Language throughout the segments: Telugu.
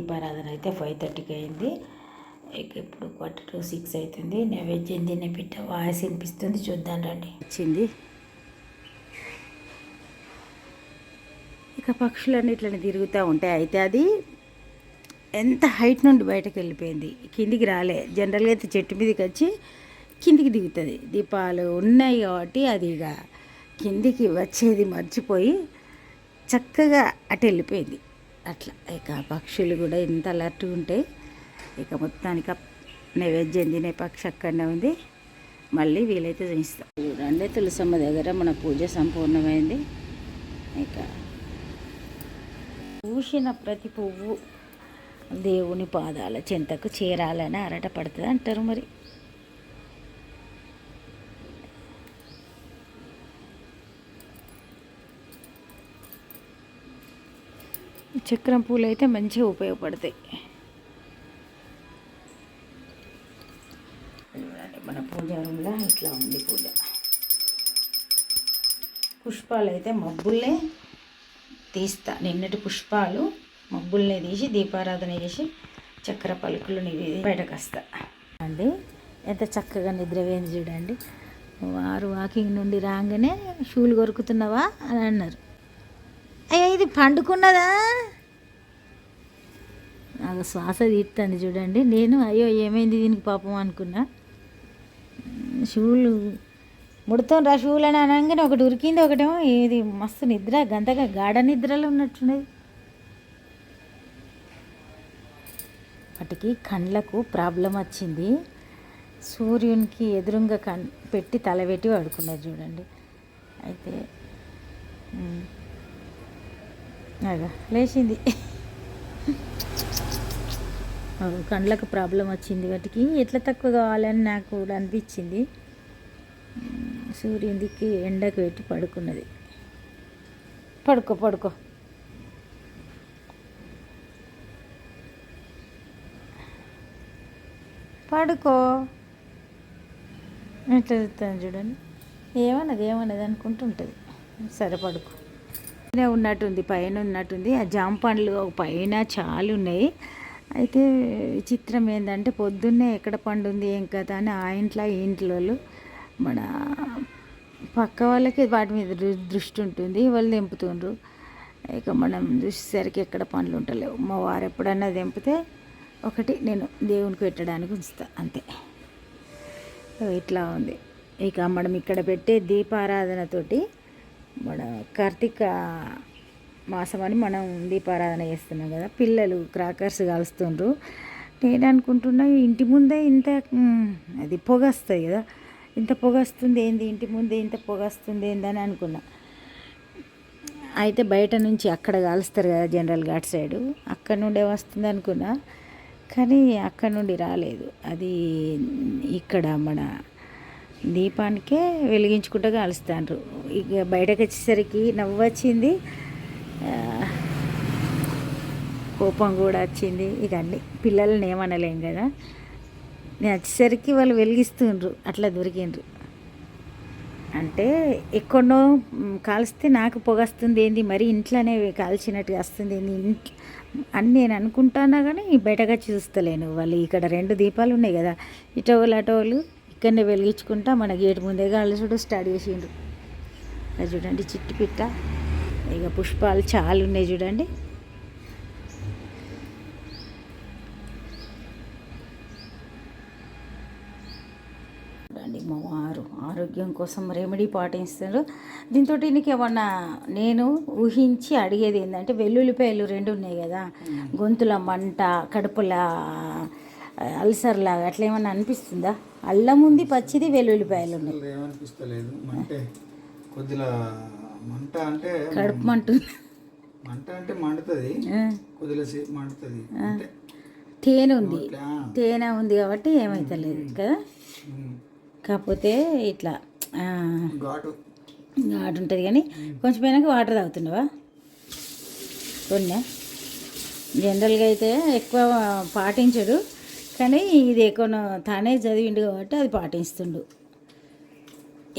దీపారాధన అయితే ఫైవ్ థర్టీకి అయింది. ఇక ఇప్పుడు క్వార్టర్ టు సిక్స్ అవుతుంది. నైవేద్యం తినే బిడ్డ వాయిస్ వినిపిస్తుంది. చూద్దాం రండి. వచ్చింది. ఇక పక్షులన్నీ ఇట్లా తిరుగుతూ ఉంటాయి. అయితే అది ఎంత హైట్ నుండి బయటకు వెళ్ళిపోయింది. కిందికి రాలే. జనరల్గా అయితే చెట్టు మీదకి వచ్చి కిందికి దిగుతుంది. దీపాలు ఉన్నాయి కాబట్టి అది ఇక కిందికి వచ్చేది మర్చిపోయి చక్కగా అటు వెళ్ళిపోయింది. అట్లా ఇక పక్షులు కూడా ఎంత అలర్ట్గా ఉంటాయి ఇక మొత్తానికి నైవేద్యం తినే పక్షి అక్కడనే ఉంది. మళ్ళీ వీలైతే చూపిస్తాం. చూడండి తులసమ్మ దగ్గర మన పూజ సంపూర్ణమైంది. ఇక పూసిన ప్రతి పువ్వు దేవుని పాదాల చెంతకు చేరాలని అరట పడుతుంది అంటారు మరి. చక్రం పూలు అయితే మంచిగా ఉపయోగపడతాయి. మన పూజ రూమ్లో ఇట్లా ఉంది పూజ. పుష్పాలు అయితే మబ్బుల్లే తీస్తా. నిన్నటి పుష్పాలు మబ్బుల్ని తీసి దీపారాధన చేసి చక్కెర పలుకులు బయటకు వస్తా. అండి ఎంత చక్కగా నిద్రపోయింది చూడండి. వారు వాకింగ్ నుండి రాగానే షూలు కొరుకుతున్నావా? అని అన్నారు. అయ్యా ఇది పండుకున్నదా? శ్వాస తీస్తుంది చూడండి. నేను అయ్యో ఏమైంది దీనికి పాపం అనుకున్నా. షూలు ముడతాం రా షూలు అని అనగానే ఒకటి ఉరికింది ఒకటేమో ఇది మస్తు నిద్ర గంతగా గాఢ నిద్రలో ఉన్నట్టున్నది. వాటికి కండ్లకు ప్రాబ్లం వచ్చింది. సూర్యునికి ఎదురుగా కన్ పెట్టి తలబెట్టి పడుకున్నది చూడండి. అయితే అగా లేచింది. కండ్లకు ప్రాబ్లం వచ్చింది వాటికి. ఎట్లా తక్కువ కావాలని నాకు కూడా అనిపించింది. ఉమ్, సూర్యునికి ఎండకు పెట్టి పడుకున్నది. పడుకో పడుకో. పడుకో. ఎట్లా చెప్తాను చూడండి. ఏమన్నది ఏమన్నది అనుకుంటుంటుంది. సరే పడుకో. ఉన్నట్టుంది పైన ఉన్నట్టుంది. ఆ జామ పండ్లు పైన చాలా ఉన్నాయి అయితే చిత్రం ఏంటంటే పొద్దున్నే ఎక్కడ పండుంది ఏం కదా అని ఆ ఇంట్లో ఈ ఇంట్లో వాళ్ళు మన పక్క వాళ్ళకి వాటి మీద దృష్టి ఉంటుంది వాళ్ళు దింపుతుండ్రు ఇక మనం చూసేసరికి ఎక్కడ పండ్లు ఉంటలేవు మా వారు ఎప్పుడన్నా తెంపితే ఒకటి నేను దేవునికి పెట్టడానికి ఉంచుతా అంతే. ఇట్లా ఉంది. ఇక మనం ఇక్కడ పెట్టే దీపారాధనతోటి మన కార్తీక మాసం అని మనం దీపారాధన చేస్తున్నాం కదా. పిల్లలు క్రాకర్స్ కాలుస్తుండ్రు. నేను అనుకుంటున్నా ఇంటి ముందే ఇంత అది పొగ వస్తుంది కదా. ఇంత పొగ వస్తుంది ఏంది? ఇంటి ముందే ఇంత పొగ వస్తుంది ఏందని అనుకున్నా. అయితే బయట నుంచి అక్కడ కాలుస్తారు కదా జనరల్ ఘాట్ సైడు. అక్కడ నుండే వస్తుంది అనుకున్నా. కానీ అక్కడ నుండి రాలేదు. అది ఇక్కడ మన దీపానికే వెలిగించుకుంటూ కాలుస్తాండ్రు. ఇక బయటకు వచ్చేసరికి నవ్వు వచ్చింది కోపం కూడా వచ్చింది. ఇక అన్ని పిల్లల్ని ఏమనలేం కదా. నేను వచ్చేసరికి వాళ్ళు వెలిగిస్తుండ్రు అట్లా దొరికిండ్రు. అంటే ఎక్కడో కాల్స్తే నాకు పొగ వస్తుంది ఏంది మరి ఇంట్లోనే కాల్చినట్టు వస్తుంది ఏంది ఇంట్లో అని నేను అనుకుంటానా కానీ బయటగా చూస్తలేను వాళ్ళు. ఇక్కడ రెండు దీపాలు ఉన్నాయి కదా ఇటోళ్ళు అటోళ్ళు ఇక్కడనే వెలిగించుకుంటా మన గేటు ముందే కాల్చుడు స్టార్ట్ చేసిండ్రు. అది చూడండి చిట్టు పిట్ట. ఇక పుష్పాలు చాలా ఉన్నాయి చూడండి. చూడండి మా వారు ఆరోగ్యం కోసం రెమెడీ పాటిస్తారు దీంతో నీకు ఏమన్నా నేను ఊహించి అడిగేది ఏంటంటే వెల్లుల్లిపాయలు రెండు ఉన్నాయి కదా. గొంతుల మంట కడుపుల అల్సర్ లాగా అట్లా ఏమన్నా అనిపిస్తుందా? అల్లం ఉంది పచ్చిది వెల్లుల్లిపాయలు ఉన్నాయి. కొద్దిగా మంట అంటే కడుపు మంట. మంట అంటే మండుతుంది. కొద్దిగా సేపు మండుతుంది. తేనె ఉంది. తేనె ఉంది కాబట్టి ఏమైతలేదు కదా? కాకపోతే ఇట్లా ఘాటు. ఘాటు ఉంటుంది కానీ కొంచెం అయినాక వాటర్ తాగుతున్నావా కొన్ని. జనరల్గా అయితే ఎక్కువ పాటించడు. కానీ ఇది ఎక్కువ తానే చదివిండు కాబట్టి అది పాటిస్తుండు.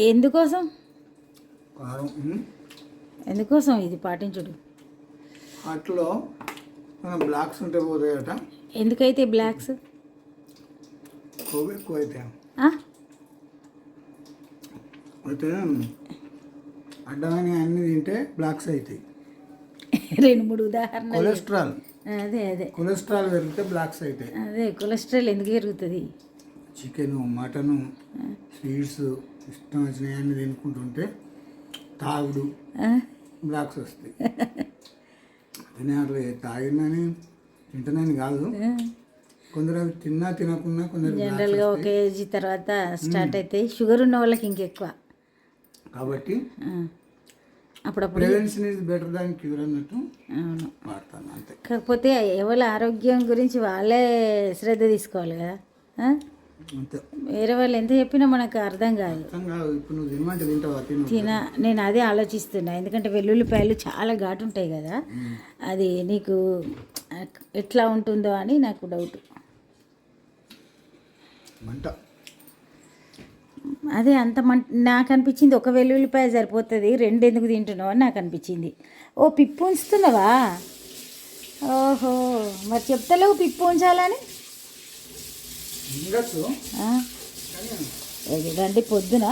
ఎందుకోసం? కారం ఎందుకోసం ఇది పాటించుడు? వాటిలో మన బ్లాక్స్ ఉంటే పోతాయట. ఎందుకైతే బ్లాక్స్ కొవ్వు ఎక్కువ అయితే? అయితే అడ్డమైన అన్ని తింటే బ్లాక్స్ అవుతాయి రెండు మూడు ఉదాహరణలు. కొలెస్ట్రాల్. అదే అదే. కొలెస్ట్రాల్ పెరిగితే బ్లాక్స్ అవుతాయి అదే కొలెస్ట్రాల్ ఎందుకు పెరుగుతుంది? చికెను మటను స్వీట్స్ ఇష్టం వచ్చినవి అన్ని తినుకుంటుంటే తాగుడు? బ్లాక్స్ వస్తాయి. తినే అట్లా తాగినని తింటున్నాను కాదు. కొందరు అవి తిన్నా తినకున్నా కొందరు జనరల్గా ఒక ఏజ్ తర్వాత స్టార్ట్ అవుతాయి షుగర్ ఉన్న వాళ్ళకి ఇంకెక్కువ. కాబట్టి. అప్పుడప్పుడు prevention is better than cure అన్నట్టు అవును. వాడతాను అంతే. కాకపోతే ఎవరి ఆరోగ్యం గురించి వాళ్ళే శ్రద్ధ తీసుకోవాలి కదా. వేరే వాళ్ళు ఎంత చెప్పినా మనకు అర్థం కాదు. తిను. నేను అదే ఆలోచిస్తున్నా. ఎందుకంటే వెల్లుల్లిపాయలు చాలా ఘాటు ఉంటాయి కదా. అది నీకు ఎట్లా ఉంటుందో అని నాకు డౌట్ మంట. అదే అంత మం నాకు అనిపించింది ఒక వెల్లుల్లిపాయ సరిపోతుంది రెండు ఎందుకు తింటున్నావు అని నాకు అనిపించింది. ఓ పిప్పు ఉంచుతున్నావా? ఓహో మరి చెప్తలేవు పిప్పు ఉంచాలని? రండి పొద్దున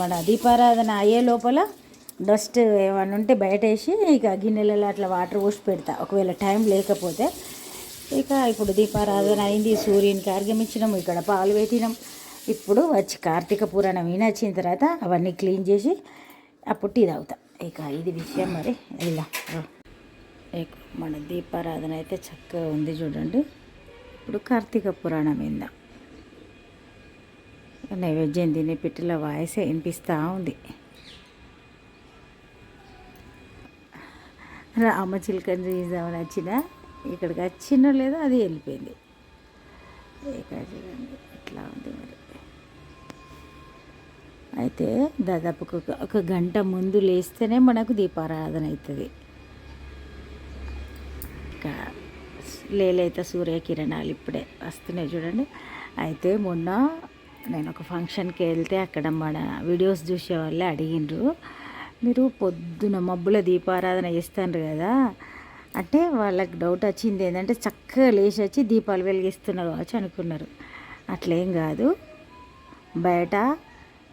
మన దీపారాధన అయ్యే లోపల డస్ట్ ఏమన్నా ఉంటే బయట వేసి ఇక గిన్నెలలో అట్లా వాటర్ పోసి పెడతా. ఒకవేళ టైం లేకపోతే ఇక ఇప్పుడు దీపారాధన అయింది సూర్యునికి ఆర్గమించినాం ఇక్కడ పాలు పెట్టినాం ఇప్పుడు వచ్చి కార్తీక పురాణం వినొచ్చిన తర్వాత అవన్నీ క్లీన్ చేసి అప్పుడు టీ తాగుతా. ఇక ఇది విషయం మరి. ఇలా. మన దీపారాధన అయితే చక్కగా ఉంది చూడండి. ఇప్పుడు కార్తీక పురాణం విందాం. నైవేద్యం తినే పిట్టల వాయిస్ వినిపిస్తూ ఉంది. రామచిలకని చూద్దామని వచ్చిన ఇక్కడికి వచ్చినో లేదో అది వెళ్ళిపోయింది. ఇక్కడ చూడండి ఇట్లా ఉంది మరి. అయితే దాదాపు ఒక ఒక గంట ముందు లేస్తేనే మనకు దీపారాధన అవుతుంది ఇంకా లేలేత సూర్యకిరణాలు ఇప్పుడే వస్తున్నాయి చూడండి. అయితే మొన్న నేను ఒక ఫంక్షన్కి వెళ్తే అక్కడ మన వీడియోస్ చూసే వాళ్ళే అడిగిండ్రు. మీరు పొద్దున మబ్బుల దీపారాధన చేస్తారు కదా అంటే వాళ్ళకి డౌట్ వచ్చింది ఏంటంటే చక్కగా లేచి వచ్చి దీపాలు వెలిగిస్తున్నారు కావచ్చు అనుకున్నారు. అట్లేం కాదు. బయట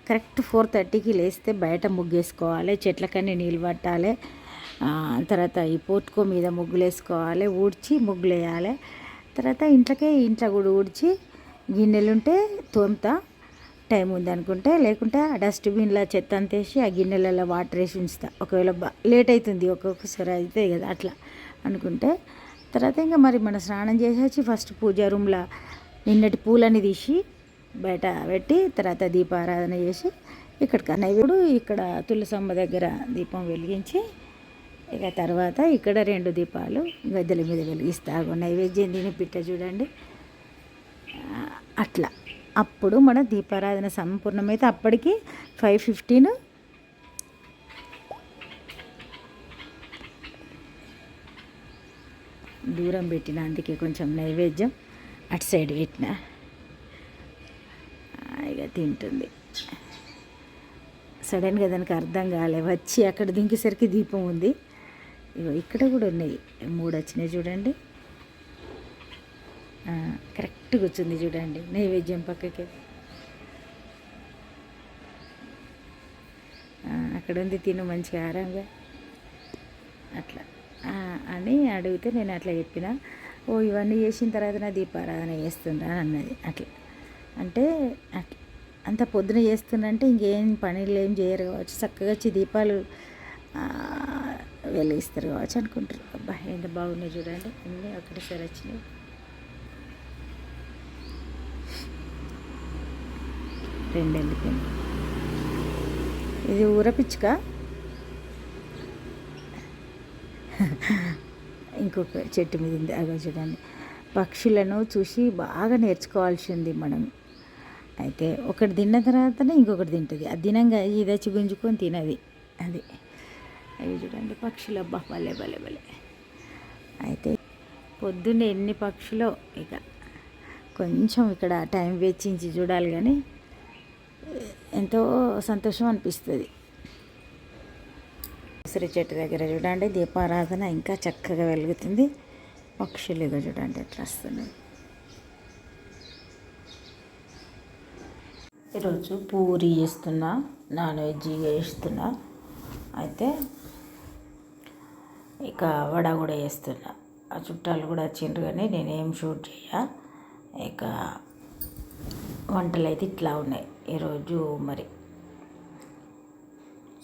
కరెక్ట్ ఫోర్ థర్టీకి లేస్తే బయట ముగ్గేసుకోవాలి చెట్లకన్నీ నీళ్ళు పట్టాలి తర్వాత ఈ పోట్కో మీద ముగ్గులు వేసుకోవాలి ఊడ్చి ముగ్గులు వేయాలి తర్వాత ఇంట్లోకే ఇంట్లో కూడా ఊడ్చి గిన్నెలుంటే తోముతా. టైం ఉంది అనుకుంటే లేకుంటే ఆ డస్ట్బిన్లో చెత్త అంతేసి ఆ గిన్నెలలో వాటర్ వేసి ఉంచుతా. ఒకవేళ లేట్ అవుతుంది ఒక్కొక్కసారి అయితే కదా అట్లా అనుకుంటే. తర్వాత ఇంకా మరి మన స్నానం చేసేసి ఫస్ట్ పూజా రూమ్లో నిన్నటి పూలని తీసి బయట పెట్టి తర్వాత దీపారాధన చేసి ఇక్కడికి నైవేడు ఇక్కడ తులసమ్మ దగ్గర దీపం వెలిగించి ఇక తర్వాత ఇక్కడ రెండు దీపాలు గద్దెల మీద వెలిగిస్తా. నైవేద్యం తిని పిట్ట చూడండి. అట్లా. అప్పుడు మన దీపారాధన సంపూర్ణమైతే అప్పటికి ఫైవ్ ఫిఫ్టీన్ దూరం పెట్టిన అందుకే కొంచెం నైవేద్యం అటు సైడ్ పెట్టిన. ఆ, ఇక తింటుంది సడన్గా దానికి అర్థం కాలే. వచ్చి అక్కడ దింకేసరికి దీపం ఉంది. ఇగో ఇక్కడ కూడా ఉన్నాయి. మూడు వచ్చినాయి చూడండి. కరెక్ట్ కరెక్ట్గా వచ్చింది చూడండి నైవేద్యం పక్కకి. అక్కడ ఉంది తిను మంచిగా ఆరాంగా. అట్లా. అని అడిగితే నేను అట్లా చెప్పిన. ఓ ఇవన్నీ చేసిన తర్వాత నా దీపారాధన చేస్తుండ్రా అని అన్నది. అట్లా. అంటే అట్లా అంత పొద్దున చేస్తుందంటే ఇంకేం పనులు ఏం చేయరు కావచ్చు. చక్కగా వచ్చి దీపాలు వెలిగిస్తారు కావచ్చు అనుకుంటారు. అబ్బా ఎంత బాగున్నాయి చూడండి. అన్నీ ఒకటిసారి వచ్చినాయి. రెండు వెళ్ళిపోయింది ఇది ఊరపిచ్చుక ఇంకొక చెట్టు మీద ఉంది. అగో చూడండి. పక్షులను చూసి బాగా నేర్చుకోవాల్సింది మనం. అయితే ఒకటి తిన్న తర్వాతనే ఇంకొకటి తింటుంది. అది తినంగా ఇది వచ్చి గుంజుకొని తినది. అది. అవి చూడండి. పక్షులు అబ్బా భలే భలే భలే. అయితే పొద్దున్నే ఎన్ని పక్షులో ఇక కొంచెం ఇక్కడ టైం వెచ్చించి చూడాలి కానీ ఎంతో సంతోషం అనిపిస్తుంది. ఉసిరి చెట్టు దగ్గర చూడండి దీపారాధన ఇంకా చక్కగా వెలుగుతుంది. పక్షులు ఇక చూడండి ఎట్లా వస్తున్నాయి. ఈరోజు పూరి చేస్తున్నా నాన్ వెజ్ చేస్తున్నా. అయితే ఇక వడ కూడా చేస్తున్నా. ఆ చుట్టాలు కూడా వచ్చిండ్రు కానీ నేనేం షూట్ చేయ. ఇక వంటలు అయితే ఇట్లా ఉన్నాయి. ఈరోజు మరి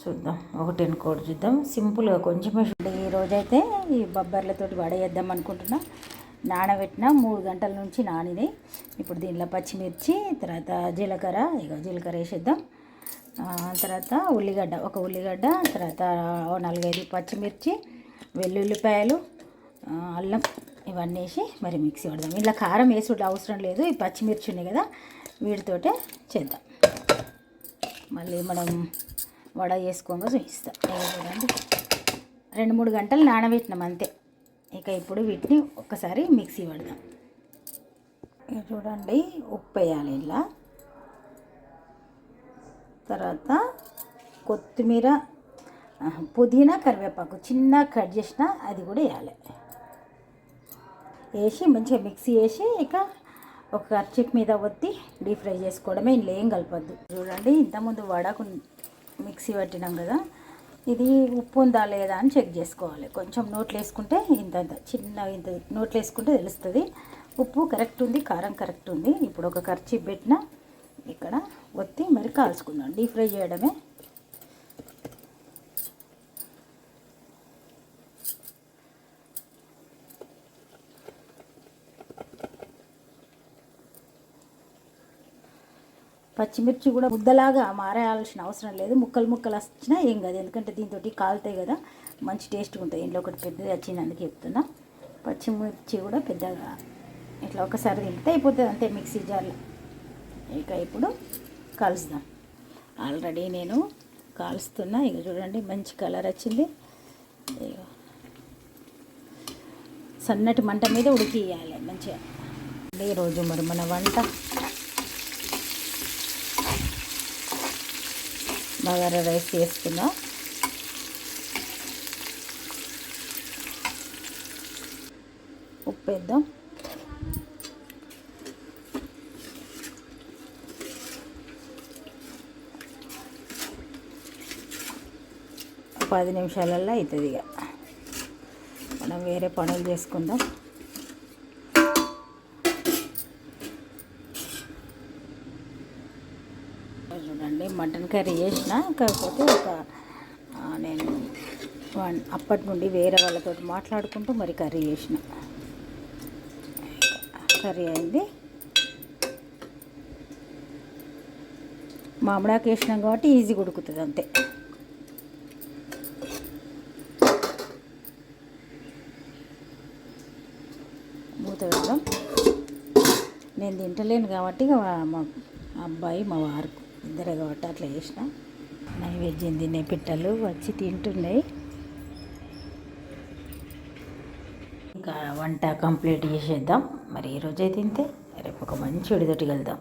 చూద్దాం. ఒకటి కోడి చూద్దాం. సింపుల్గా కొంచెమే ఈ రోజైతే ఈ బొబ్బర్లతోటి వడ చేద్దాం అనుకుంటున్నా. నానబెట్టిన మూడు గంటల నుంచి నానిది. ఇప్పుడు దీనిలో పచ్చిమిర్చి తర్వాత జీలకర్ర ఇక జీలకర్ర వేసేద్దాం. తర్వాత ఉల్లిగడ్డ ఒక ఉల్లిగడ్డ తర్వాత ఓ నాలుగైదు పచ్చిమిర్చి వెల్లుల్లిపాయలు అల్లం ఇవన్నీ వేసి మరి మిక్సీ పడదాం. ఇలా కారం వేసుడు అవసరం లేదు. ఈ పచ్చిమిర్చి ఉన్నాయి కదా వీటితోటే చేద్దాం. మళ్ళీ మనం వడ చేసుకోగా చూపిస్తాం. చూడండి. రెండు మూడు గంటలు నానబెట్టినాం అంతే. ఇక ఇప్పుడు వీటిని ఒక్కసారి మిక్సీ పడదాం చూడండి ఉప్పు వేయాలి ఇలా. తర్వాత కొత్తిమీర పుదీనా కరివేపాకు చిన్న కట్ చేసిన అది కూడా వేయాలి. వేసి మంచిగా మిక్సీ వేసి ఇక ఒక కర్చిప్ మీద ఒత్తి డీప్ ఫ్రై చేసుకోవడమే ఇందులో ఏం కలపద్దు. చూడండి ఇంతకుముందు వడకు మిక్సీ పట్టినాం కదా ఇది ఉప్పు ఉందా లేదా అని చెక్ చేసుకోవాలి. కొంచెం నోట్లు వేసుకుంటే ఇంత చిన్న ఇంత నోట్లు వేసుకుంటే తెలుస్తుంది. ఉప్పు కరెక్ట్ ఉంది కారం కరెక్ట్ ఉంది. ఇప్పుడు ఒక కర్చీప్ పెట్టిన ఇక్కడ ఒత్తి మరి కాల్చుకుందాం. డీప్ ఫ్రై చేయడమే పచ్చిమిర్చి కూడా ముద్దలాగా మారేయాల్సిన అవసరం లేదు. ముక్కలు ముక్కలు వచ్చినా ఏం కాదు. ఎందుకంటే దీంతో కాలుతాయి కదా. మంచి టేస్ట్గా ఉంటుంది. ఇంట్లో ఒకటి పెద్దది వచ్చింది అందుకే చెప్తున్నా. పచ్చిమిర్చి కూడా పెద్దగా ఇట్లా ఒకసారి తింటే అయిపోతుంది. అంతే మిక్సీ జార్లో ఇక ఇప్పుడు కలుస్తాం. ఆల్రెడీ నేను కాలుస్తున్నా. ఇక చూడండి మంచి కలర్ వచ్చింది సన్నటి మంట మీద ఉడికియాలి మంచిగా. ఈరోజు మరి మన వంట బగారా రైస్ చేసుకుందాం. ఉప్పు వేద్దాం పది నిమిషాలల్లో అవుతుంది ఇక. మనం వేరే పనులు చేసుకుందాం. చూడండి. మటన్ కర్రీ చేసిన కాకపోతే ఒక నేను అప్పటి నుండి వేరే వాళ్ళతో మాట్లాడుకుంటూ మరి కర్రీ చేసిన. కర్రీ అయింది. మామిడాకు వేసినాం కాబట్టి ఈజీగా ఉడుకుతుంది అంతే. మూత పెడదాం. నేను తింటలేను కాబట్టి మా అబ్బాయి మా వారు ఇద్దరే కాబట్టి అట్లా చేసిన. నైవేద్యం తినే పిట్టలు వచ్చి తింటున్నాయి. ఇంకా వంట కంప్లీట్ చేసేద్దాం. మరి ఈరోజు అయితే తింటే రేపు ఒక మంచి విడితోటి వెళ్దాం.